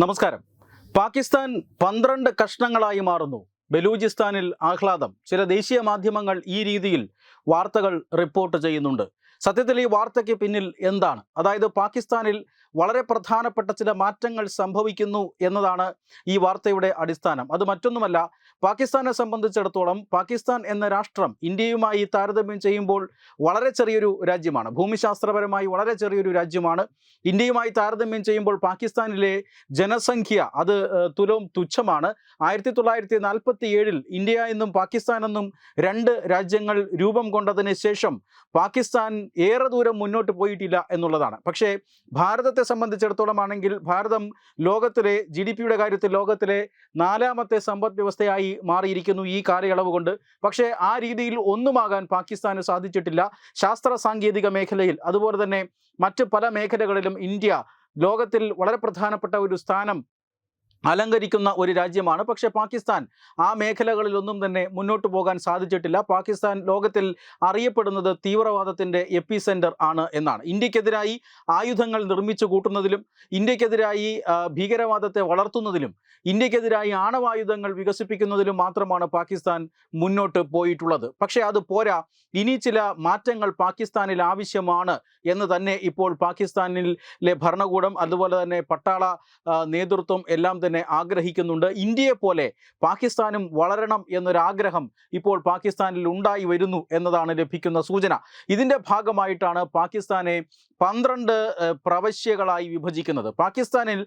നമസ്കാരം. പാകിസ്ഥാൻ പന്ത്രണ്ട് കഷ്ണങ്ങളായി മാറുന്നു. ബലൂചിസ്ഥാനിൽ ആഹ്ലാദം. ചില ദേശീയ മാധ്യമങ്ങൾ ഈ രീതിയിൽ വാർത്തകൾ റിപ്പോർട്ട് ചെയ്യുന്നുണ്ട്. സത്യത്തിൽ ഈ വാർത്തയ്ക്ക് പിന്നിൽ എന്താണ്? അതായത് പാകിസ്ഥാനിൽ വളരെ പ്രധാനപ്പെട്ട ചില മാറ്റങ്ങൾ സംഭവിക്കുന്നു എന്നതാണ് ഈ വാർത്തയുടെ അടിസ്ഥാനം. അത് മറ്റൊന്നുമല്ല പാകിസ്ഥാനെ സംബന്ധിച്ചിടത്തോളം പാകിസ്ഥാൻ എന്ന രാഷ്ട്രം ഇന്ത്യയുമായി താരതമ്യം ചെയ്യുമ്പോൾ വളരെ ചെറിയൊരു രാജ്യമാണ്. ഭൂമിശാസ്ത്രപരമായി വളരെ ചെറിയൊരു രാജ്യമാണ്. ഇന്ത്യയുമായി താരതമ്യം ചെയ്യുമ്പോൾ പാകിസ്ഥാനിലെ ജനസംഖ്യ അത് തുലവും തുച്ഛമാണ്. ആയിരത്തി തൊള്ളായിരത്തി നാൽപ്പത്തി ഏഴിൽ ഇന്ത്യ എന്നും പാകിസ്ഥാൻ എന്നും രണ്ട് രാജ്യങ്ങൾ രൂപം കൊണ്ടതിന് ശേഷം പാകിസ്ഥാൻ ഏറെ ദൂരം മുന്നോട്ട് പോയിട്ടില്ല എന്നുള്ളതാണ്. പക്ഷേ ഭാരതത്തെ സംബന്ധിച്ചിടത്തോളം ആണെങ്കിൽ ഭാരതം ലോകത്തിലെ ജി ഡി പിയുടെ കാര്യത്തിൽ ലോകത്തിലെ നാലാമത്തെ സമ്പദ് വ്യവസ്ഥയായി മാറിയിരിക്കുന്നു ഈ കാലയളവ് കൊണ്ട്. പക്ഷേ ആ രീതിയിൽ ഒന്നുമാകാൻ പാകിസ്ഥാന് സാധിച്ചിട്ടില്ല. ശാസ്ത്ര സാങ്കേതിക മേഖലയിൽ അതുപോലെ തന്നെ മറ്റ് പല മേഖലകളിലും ഇന്ത്യ ലോകത്തിൽ വളരെ പ്രധാനപ്പെട്ട ഒരു സ്ഥാനം അലങ്കരിക്കുന്ന ഒരു രാജ്യമാണ്. പക്ഷേ പാകിസ്ഥാൻ ആ മേഖലകളിലൊന്നും തന്നെ മുന്നോട്ട് പോകാൻ സാധിച്ചിട്ടില്ല. പാകിസ്ഥാൻ ലോകത്തിൽ അറിയപ്പെടുന്നത് തീവ്രവാദത്തിന്റെ എപ്പി സെന്റർ ആണ് എന്നാണ്. ഇന്ത്യക്കെതിരായി ആയുധങ്ങൾ നിർമ്മിച്ചു കൂട്ടുന്നതിലും ഇന്ത്യക്കെതിരായി ഭീകരവാദത്തെ വളർത്തുന്നതിലും ഇന്ത്യക്കെതിരായി ആണവായുധങ്ങൾ വികസിപ്പിക്കുന്നതിലും മാത്രമാണ് പാകിസ്ഥാൻ മുന്നോട്ട് പോയിട്ടുള്ളത്. പക്ഷേ അത് പോരാ. ഇനി ചില മാറ്റങ്ങൾ പാകിസ്ഥാനിൽ ആവശ്യമാണ് എന്ന് തന്നെ ഇപ്പോൾ പാകിസ്ഥാനിലെ ഭരണകൂടം അതുപോലെ തന്നെ പട്ടാള നേതൃത്വം എല്ലാം തന്നെ ആഗ്രഹിക്കുന്നുണ്ട്. ഇന്ത്യയെ പോലെ പാകിസ്ഥാനും വളരണം എന്നൊരാഗ്രഹം ഇപ്പോൾ പാകിസ്ഥാനിൽ ഉണ്ടായി വരുന്നു എന്നതാണ് ലഭിക്കുന്ന സൂചന. ഇതിന്റെ ഭാഗമായിട്ടാണ് പാകിസ്ഥാനെ പന്ത്രണ്ട് പ്രവശ്യകളായി വിഭജിക്കുന്നത്. പാകിസ്ഥാനിൽ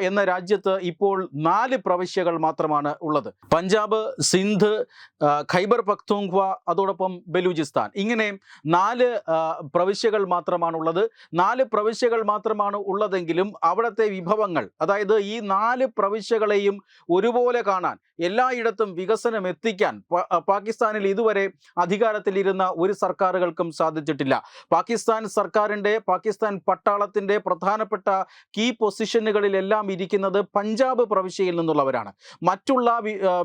എന്ന രാജ്യത്ത് ഇപ്പോൾ നാല് പ്രവശ്യകൾ മാത്രമാണ് ഉള്ളത്. പഞ്ചാബ് സിന്ധ് ഖൈബർ പഖ്തൂങ്ഖ്വ അതോടൊപ്പം ബലൂചിസ്ഥാൻ. ഇങ്ങനെ നാല് പ്രവിശ്യകൾ മാത്രമാണ് ഉള്ളത് നാല് പ്രവിശ്യകൾ മാത്രമാണ് ഉള്ളതെങ്കിലും അവിടുത്തെ വിഭവങ്ങൾ അതായത് ഈ നാല് പ്രവിശ്യകളെയും ഒരുപോലെ കാണാൻ എല്ലായിടത്തും വികസനം എത്തിക്കാൻ പാകിസ്ഥാനിൽ ഇതുവരെ അധികാരത്തിലിരുന്ന ഒരു സർക്കാരുകൾക്കും സാധിച്ചിട്ടില്ല. പാകിസ്ഥാൻ സർക്കാരിന്റെ പാകിസ്ഥാൻ പട്ടാളത്തിന്റെ പ്രധാനപ്പെട്ട കീ പൊസിഷനുകളിലെല്ലാം ഇരിക്കുന്നത് പഞ്ചാബ് പ്രവിശ്യയിൽ നിന്നുള്ളവരാണ്. മറ്റുള്ള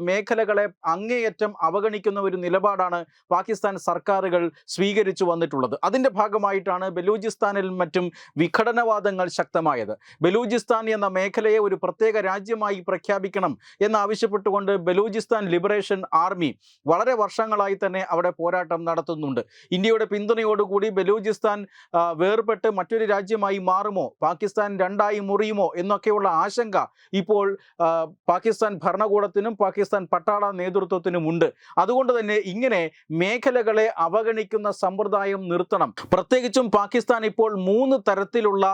മേഖലകളെ അങ്ങേയറ്റം അവഗണിക്കുന്ന ഒരു നിലപാടാണ് പാകിസ്ഥാൻ സർക്കാരുകൾ സ്വീകരിച്ചു വന്നിട്ടുള്ളത്. അതിന്റെ ഭാഗമായിട്ടാണ് ബലൂചിസ്ഥാനിൽ മറ്റും വിഘടനവാദങ്ങൾ ശക്തമായത്. ബലൂചിസ്ഥാൻ എന്ന മേഖലയെ ഒരു പ്രത്യേക രാജ്യമായി പ്രഖ്യാപിക്കണം എന്നാവശ്യപ്പെട്ടുകൊണ്ട് ബലൂചിസ്ഥാൻ ലിബറേഷൻ ആർമി വളരെ വർഷങ്ങളായി തന്നെ അവിടെ പോരാട്ടം നടത്തുന്നുണ്ട്. ഇന്ത്യയുടെ പിന്തുണയോടുകൂടി ബലൂചിസ്ഥാൻ വേർപെട്ട് മറ്റൊരു രാജ്യമായി മാറുമോ? പാകിസ്ഥാൻ രണ്ടായി മുറിയുമോ? എന്നൊക്കെയുള്ള ആശങ്ക ഇപ്പോൾ പാകിസ്ഥാൻ ഭരണകൂടത്തിനും പാകിസ്ഥാൻ പട്ടാള നേതൃത്വത്തിനും ഉണ്ട്. അതുകൊണ്ട് തന്നെ ഇങ്ങനെ മേഖലകളെ അവഗണിക്കുന്ന സമ്പ്രദായം നിർത്തണം. പ്രത്യേകിച്ചും പാകിസ്ഥാൻ ഇപ്പോൾ മൂന്ന് തരത്തിലുള്ള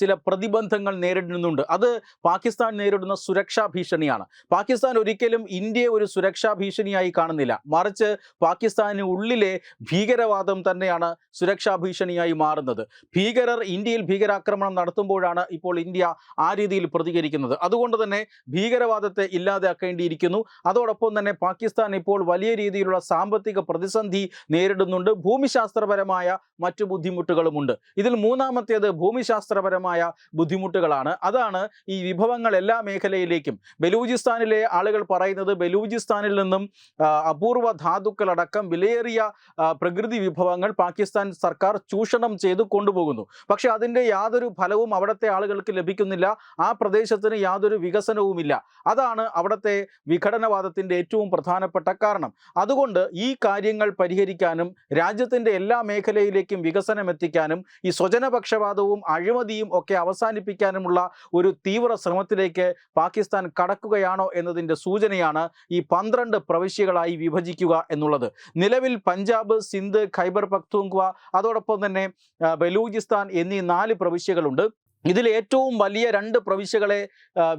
ചില പ്രതിബന്ധങ്ങൾ നേരിടുന്നുണ്ട്. അത് പാകിസ്ഥാൻ നേരിടുന്ന സുരക്ഷാ ഭീഷണിയാണ്. പാകിസ്ഥാൻ ഒരിക്കലും ഇന്ത്യയെ ഒരു സുരക്ഷാ ഭീഷണിയായി കാണുന്നില്ല. മറിച്ച് പാകിസ്ഥാന് ഉള്ളിലെ ഭീകരവാദം തന്നെയാണ് സുരക്ഷാ ഭീഷണിയായി മാറുന്നത്. ഭീകരർ ഇന്ത്യയിൽ ഭീകരാക്രമണം നടത്തുമ്പോഴാണ് ഇപ്പോൾ ഇന്ത്യ ആ രീതിയിൽ പ്രതികരിക്കുന്നത്. അതുകൊണ്ട് തന്നെ ഭീകരവാദത്തെ ഇല്ലാതാക്കേണ്ടിയിരിക്കുന്നു. അതോടൊപ്പം തന്നെ പാകിസ്ഥാൻ ഇപ്പോൾ വലിയ രീതിയിലുള്ള സാമ്പത്തിക പ്രതിസന്ധി നേരിടുന്നുണ്ട്. ഭൂമിശാസ്ത്രപരമായ മറ്റു ബുദ്ധിമുട്ടുകളുമുണ്ട്. ഇതിൽ മൂന്നാമത്തേത് ഭൂമിശാസ്ത്രപരമായ ബുദ്ധിമുട്ടുകളാണ്. അതാണ് ഈ വിഭവങ്ങൾ എല്ലാ മേഖലയിലേക്കും. ബലൂചിസ്ഥാനിലെ ആളുകൾ പറയുന്നത് ബലൂചിസ്ഥാനിൽ നിന്നും അപൂർവ ധാതുക്കളടക്കം വിലയേറിയ പ്രകൃതി വിഭവങ്ങൾ പാകിസ്ഥാൻ സർക്കാർ ചൂഷണം ചെയ്ത് കൊണ്ടുപോകുന്നു. പക്ഷെ അതിന്റെ യാതൊരു ഫലവും അവിടുത്തെ ആളുകൾക്ക് ലഭിക്കുന്നില്ല. ആ പ്രദേശത്തിന് യാതൊരു വികസനവുമില്ല. അതാണ് അവിടുത്തെ വിഘടനവാദത്തിന്റെ ഏറ്റവും പ്രധാനപ്പെട്ട കാരണം. അതുകൊണ്ട് ഈ കാര്യങ്ങൾ പരിഹരിക്കാനും രാജ്യത്തിന്റെ എല്ലാ മേഖലയിലേക്കും വികസനം എത്തിക്കാനും ഈ സ്വജനപക്ഷപാതവും അഴിമതിയും ഒക്കെ അവസാനിപ്പിക്കാനുമുള്ള ഒരു തീവ്ര ശ്രമത്തിലേക്ക് പാകിസ്ഥാൻ കടക്കുകയാണോ എന്നതിന്റെ സൂചനയാണ് ഈ പന്ത്രണ്ട് പ്രവിശ്യകളായി വിഭജിക്കുക എന്നുള്ളത്. നിലവിൽ പഞ്ചാബ് സിന്ധ് ഖൈബർ പഖ്തൂങ്ക്വ അതോടൊപ്പം തന്നെ ബലൂചിസ്ഥാൻ എന്നീ നാല് പ്രവിശ്യകളുണ്ട്. ഇതിൽ ഏറ്റവും വലിയ രണ്ട് പ്രവിശ്യകളെ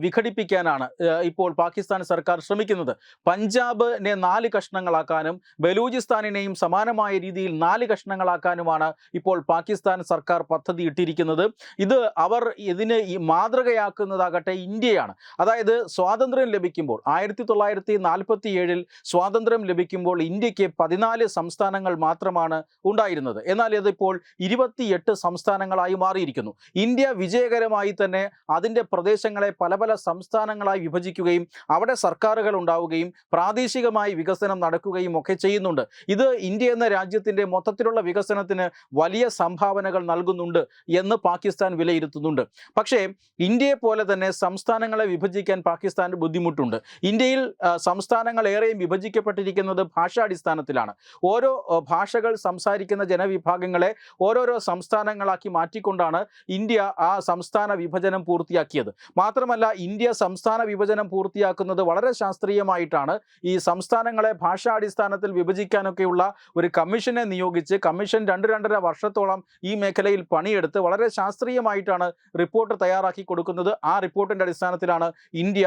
വിഘടിപ്പിക്കാനാണ് ഇപ്പോൾ പാകിസ്ഥാൻ സർക്കാർ ശ്രമിക്കുന്നത്. പഞ്ചാബിനെ നാല് കഷ്ണങ്ങളാക്കാനും ബലൂചിസ്ഥാനിനെയും സമാനമായ രീതിയിൽ നാല് കഷ്ണങ്ങളാക്കാനുമാണ് ഇപ്പോൾ പാകിസ്ഥാൻ സർക്കാർ പദ്ധതി ഇട്ടിരിക്കുന്നത്. ഇത് അവർ ഇതിന് മാതൃകയാക്കുന്നതാകട്ടെ ഇന്ത്യയാണ്. അതായത് സ്വാതന്ത്ര്യം ലഭിക്കുമ്പോൾ ആയിരത്തി തൊള്ളായിരത്തി നാൽപ്പത്തി ഏഴിൽ സ്വാതന്ത്ര്യം ലഭിക്കുമ്പോൾ ഇന്ത്യയ്ക്ക് പതിനാല് സംസ്ഥാനങ്ങൾ മാത്രമാണ് ഉണ്ടായിരുന്നത്. എന്നാൽ ഇതിപ്പോൾ ഇരുപത്തിയെട്ട് സംസ്ഥാനങ്ങളായി മാറിയിരിക്കുന്നു. ഇന്ത്യ വിജയകരമായി തന്നെ അതിന്റെ പ്രദേശങ്ങളെ പല പല സംസ്ഥാനങ്ങളായി വിഭജിക്കുകയും അവിടെ സർക്കാരുകൾ ഉണ്ടാവുകയും പ്രാദേശികമായി വികസനം നടക്കുകയും ഒക്കെ ചെയ്യുന്നുണ്ട്. ഇത് ഇന്ത്യ എന്ന രാജ്യത്തിന്റെ മൊത്തത്തിലുള്ള വികസനത്തിന് വലിയ സംഭാവനകൾ നൽകുന്നുണ്ട് എന്ന് പാകിസ്ഥാൻ വിലയിരുത്തുന്നുണ്ട്. പക്ഷേ ഇന്ത്യയെ പോലെ തന്നെ സംസ്ഥാനങ്ങളെ വിഭജിക്കാൻ പാകിസ്ഥാന് ബുദ്ധിമുട്ടുണ്ട്. ഇന്ത്യയിൽ സംസ്ഥാനങ്ങൾ ഏറെയും വിഭജിക്കപ്പെട്ടിരിക്കുന്നത് ഭാഷാടിസ്ഥാനത്തിലാണ്. ഓരോ ഭാഷകൾ സംസാരിക്കുന്ന ജനവിഭാഗങ്ങളെ ഓരോരോ സംസ്ഥാനങ്ങളാക്കി മാറ്റിക്കൊണ്ടാണ് ഇന്ത്യ ആ സംസ്ഥാന വിഭജനം പൂർത്തിയാക്കിയത്. മാത്രമല്ല ഇന്ത്യ സംസ്ഥാന വിഭജനം പൂർത്തിയാക്കുന്നത് വളരെ ശാസ്ത്രീയമായിട്ടാണ്. ഈ സംസ്ഥാനങ്ങളെ ഭാഷാടിസ്ഥാനത്തിൽ വിഭജിക്കാനൊക്കെയുള്ള ഒരു കമ്മീഷനെ നിയോഗിച്ച് കമ്മീഷൻ രണ്ട് രണ്ടര വർഷത്തോളം ഈ മേഖലയിൽ പണിയെടുത്ത് വളരെ ശാസ്ത്രീയമായിട്ടാണ് റിപ്പോർട്ട് തയ്യാറാക്കി കൊടുക്കുന്നത്. ആ റിപ്പോർട്ടിന്റെ അടിസ്ഥാനത്തിലാണ് ഇന്ത്യ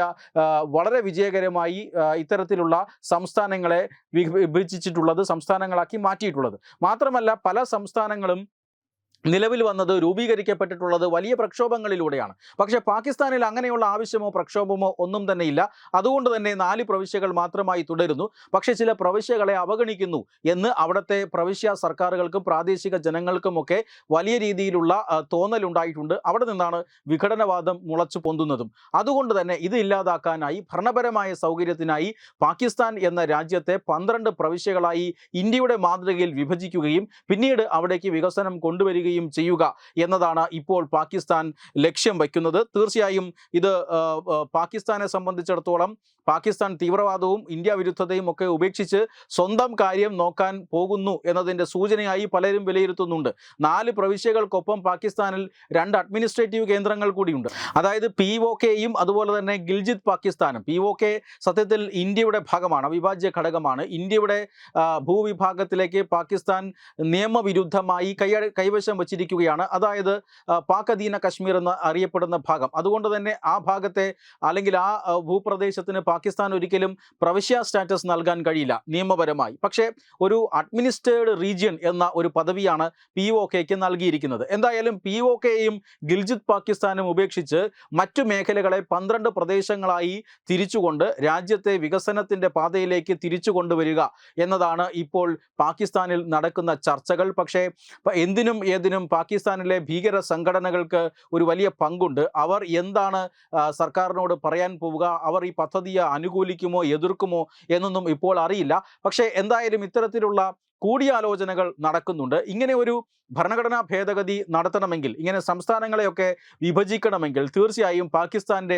വളരെ വിജയകരമായി ഇത്തരത്തിലുള്ള സംസ്ഥാനങ്ങളെ വിഭജിച്ചിട്ടുള്ളത് സംസ്ഥാനങ്ങളാക്കി മാറ്റിയിട്ടുള്ളത്. മാത്രമല്ല പല സംസ്ഥാനങ്ങളും നിലവിൽ വന്നത് രൂപീകരിക്കപ്പെട്ടിട്ടുള്ളത് വലിയ പ്രക്ഷോഭങ്ങളിലൂടെയാണ്. പക്ഷേ പാകിസ്ഥാനിൽ അങ്ങനെയുള്ള ആവശ്യമോ പ്രക്ഷോഭമോ ഒന്നും തന്നെ ഇല്ല. അതുകൊണ്ട് തന്നെ നാല് പ്രവിശ്യകൾ മാത്രമായി തുടരുന്നു. പക്ഷേ ചില പ്രവിശ്യകളെ അവഗണിക്കുന്നു എന്ന് അവിടുത്തെ പ്രവിശ്യ സർക്കാരുകൾക്കും പ്രാദേശിക ജനങ്ങൾക്കുമൊക്കെ വലിയ രീതിയിലുള്ള തോന്നലുണ്ടായിട്ടുണ്ട്. അവിടെ നിന്നാണ് വിഘടനവാദം മുളച്ചു പൊന്തുന്നതും. അതുകൊണ്ട് തന്നെ ഇത് ഇല്ലാതാക്കാനായി ഭരണപരമായ സൗകര്യത്തിനായി പാകിസ്ഥാൻ എന്ന രാജ്യത്തെ പന്ത്രണ്ട് പ്രവിശ്യകളായി ഇന്ത്യയുടെ മാതൃകയിൽ വിഭജിക്കുകയും പിന്നീട് അവിടേക്ക് വികസനം കൊണ്ടുവരികയും ചെയ്യുക എന്നതാണ് ഇപ്പോൾ പാകിസ്ഥാൻ ലക്ഷ്യം വയ്ക്കുന്നത്. തീർച്ചയായും ഇത് പാകിസ്ഥാനെ സംബന്ധിച്ചിടത്തോളം പാകിസ്ഥാൻ തീവ്രവാദവും ഇന്ത്യ വിരുദ്ധതയും ഒക്കെ ഉപേക്ഷിച്ച് സ്വന്തം കാര്യം നോക്കാൻ പോകുന്നു എന്നതിന്റെ സൂചനയായി പലരും വിലയിരുത്തുന്നുണ്ട്. നാല് പ്രവിശ്യകൾക്കൊപ്പം പാകിസ്ഥാനിൽ രണ്ട് അഡ്മിനിസ്ട്രേറ്റീവ് കേന്ദ്രങ്ങൾ കൂടിയുണ്ട്. അതായത് പി ഒ കെയും അതുപോലെ തന്നെ ഗിൽജിത് പാകിസ്ഥാനും. പി ഒ കെ സത്യത്തിൽ ഇന്ത്യയുടെ ഭാഗമാണ് അവിഭാജ്യ ഘടകമാണ്. ഇന്ത്യയുടെ ഭൂവിഭാഗത്തിലേക്ക് പാകിസ്ഥാൻ നിയമവിരുദ്ധമായി കൈവശം വച്ചിരിക്കുകയാണ്. അതായത് പാക് അധീന കശ്മീർ എന്ന് അറിയപ്പെടുന്ന ഭാഗം. അതുകൊണ്ട് തന്നെ ആ ഭാഗത്തെ അല്ലെങ്കിൽ ആ ഭൂപ്രദേശത്തിന് പാകിസ്ഥാൻ ഒരിക്കലും പ്രവിശ്യ സ്റ്റാറ്റസ് നൽകാൻ കഴിയില്ല നിയമപരമായി. പക്ഷേ ഒരു അഡ്മിനിസ്ട്രേഡ് റീജിയൻ എന്ന ഒരു പദവിയാണ് പി ഒ കെക്ക് നൽകിയിരിക്കുന്നത്. എന്തായാലും പി ഒ കെയും ഗിൽജിത് പാകിസ്ഥാനും ഉപേക്ഷിച്ച് മറ്റു മേഖലകളെ പന്ത്രണ്ട് പ്രദേശങ്ങളായി തിരിച്ചുകൊണ്ട് രാജ്യത്തെ വികസനത്തിന്റെ പാതയിലേക്ക് തിരിച്ചു കൊണ്ടുവരിക എന്നതാണ് ഇപ്പോൾ പാകിസ്ഥാനിൽ നടക്കുന്ന ചർച്ചകൾ. പക്ഷേ എന്തിനും പാകിസ്ഥാനിലെ ഭീകര സംഘടനകൾക്ക് ഒരു വലിയ പങ്കുണ്ട്. അവർ എന്താണ് സർക്കാരിനോട് പറയാൻ പോവുക? അവർ ഈ പദ്ധതിയെ അനുകൂലിക്കുമോ എതിർക്കുമോ എന്നൊന്നും ഇപ്പോൾ അറിയില്ല. പക്ഷേ എന്തായാലും ഇത്തരത്തിലുള്ള കൂടിയാലോചനകൾ നടക്കുന്നുണ്ട്. ഇങ്ങനെ ഒരു ഭരണഘടനാ ഭേദഗതി നടത്തണമെങ്കിൽ ഇങ്ങനെ സംസ്ഥാനങ്ങളെയൊക്കെ വിഭജിക്കണമെങ്കിൽ തീർച്ചയായും പാകിസ്ഥാന്റെ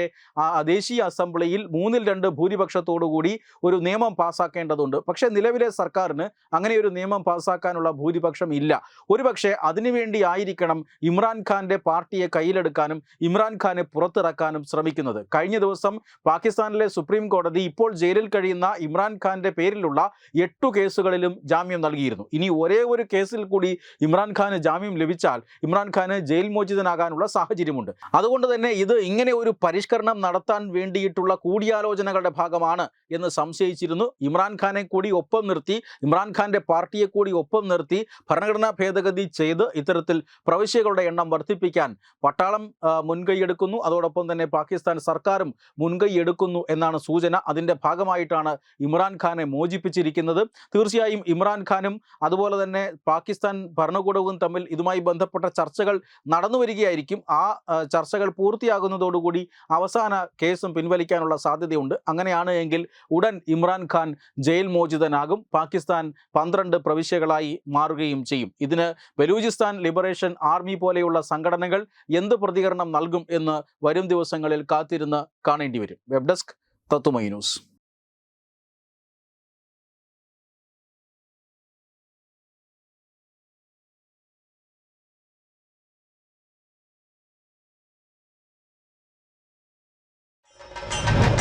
ദേശീയ അസംബ്ലിയിൽ മൂന്നിൽ രണ്ട് ഭൂരിപക്ഷത്തോടുകൂടി ഒരു നിയമം പാസ്സാക്കേണ്ടതുണ്ട് പക്ഷേ നിലവിലെ സർക്കാരിന് അങ്ങനെ ഒരു നിയമം പാസ്സാക്കാനുള്ള ഭൂരിപക്ഷം ഇല്ല. ഒരുപക്ഷെ അതിനുവേണ്ടി ആയിരിക്കണം ഇമ്രാൻഖാന്റെ പാർട്ടിയെ കയ്യിലെടുക്കാനും ഇമ്രാൻഖാനെ പുറത്തിറക്കാനും ശ്രമിക്കുന്നത്. കഴിഞ്ഞ ദിവസം പാകിസ്ഥാനിലെ സുപ്രീം കോടതി ഇപ്പോൾ ജയിലിൽ കഴിയുന്ന ഇമ്രാൻഖാന്റെ പേരിലുള്ള എട്ടു കേസുകളിലും ജാമ്യം നൽകിയിരുന്നു. ഇനി ഒരേ ഒരു കേസിൽ കൂടി ഇമ്രാൻഖാന് ജാമ്യം ലഭിച്ചാൽ ഇമ്രാൻഖാന് ജയിൽ മോചിതനാകാനുള്ള സാഹചര്യമുണ്ട്. അതുകൊണ്ട് തന്നെ ഇത് ഇങ്ങനെ ഒരു പരിഷ്കരണം നടത്താൻ വേണ്ടിയിട്ടുള്ള കൂടിയാലോചനകളുടെ ഭാഗമാണ് എന്ന് സംശയിച്ചിരുന്നു. ഇമ്രാൻഖാനെ കൂടി ഒപ്പം നിർത്തി ഇമ്രാൻഖാന്റെ പാർട്ടിയെ കൂടി ഒപ്പം നിർത്തി ഭരണഘടനാ ഭേദഗതി ചെയ്ത് ഇത്തരത്തിൽ പ്രവിശ്യകളുടെ എണ്ണം വർദ്ധിപ്പിക്കാൻ പട്ടാളം മുൻകൈയെടുക്കുന്നു അതോടൊപ്പം തന്നെ പാകിസ്ഥാൻ സർക്കാരും മുൻകൈ എടുക്കുന്നു എന്നാണ് സൂചന. അതിന്റെ ഭാഗമായിട്ടാണ് ഇമ്രാൻഖാനെ മോചിപ്പിച്ചിരിക്കുന്നത്. തീർച്ചയായും ഇമ്രാൻഖാനും അതുപോലെ തന്നെ പാകിസ്ഥാൻ ഭരണകൂടവും തമ്മിൽ ഇതുമായി ബന്ധപ്പെട്ട ചർച്ചകൾ നടന്നു വരികയായിരിക്കും. ആ, ചർച്ചകൾ പൂർത്തിയാകുന്നതോടുകൂടി അവസാന കേസും പിൻവലിക്കാനുള്ള സാധ്യതയുണ്ട്. അങ്ങനെയാണ് എങ്കിൽ ഉടൻ ഇമ്രാൻഖാൻ ജയിൽ മോചിതനാകും. പാകിസ്ഥാൻ പന്ത്രണ്ട് പ്രവിശ്യകളായി മാറുകയും ചെയ്യും. ഇതിന് ബലൂചിസ്ഥാൻ ലിബറേഷൻ ആർമി പോലെയുള്ള സംഘടനകൾ എന്ത് പ്രതികരണം നൽകും എന്ന് വരും ദിവസങ്ങളിൽ കാത്തിരുന്ന് കാണേണ്ടി വരും. വെബ് ഡെസ്ക് തത്തുമൈ ന്യൂസ്.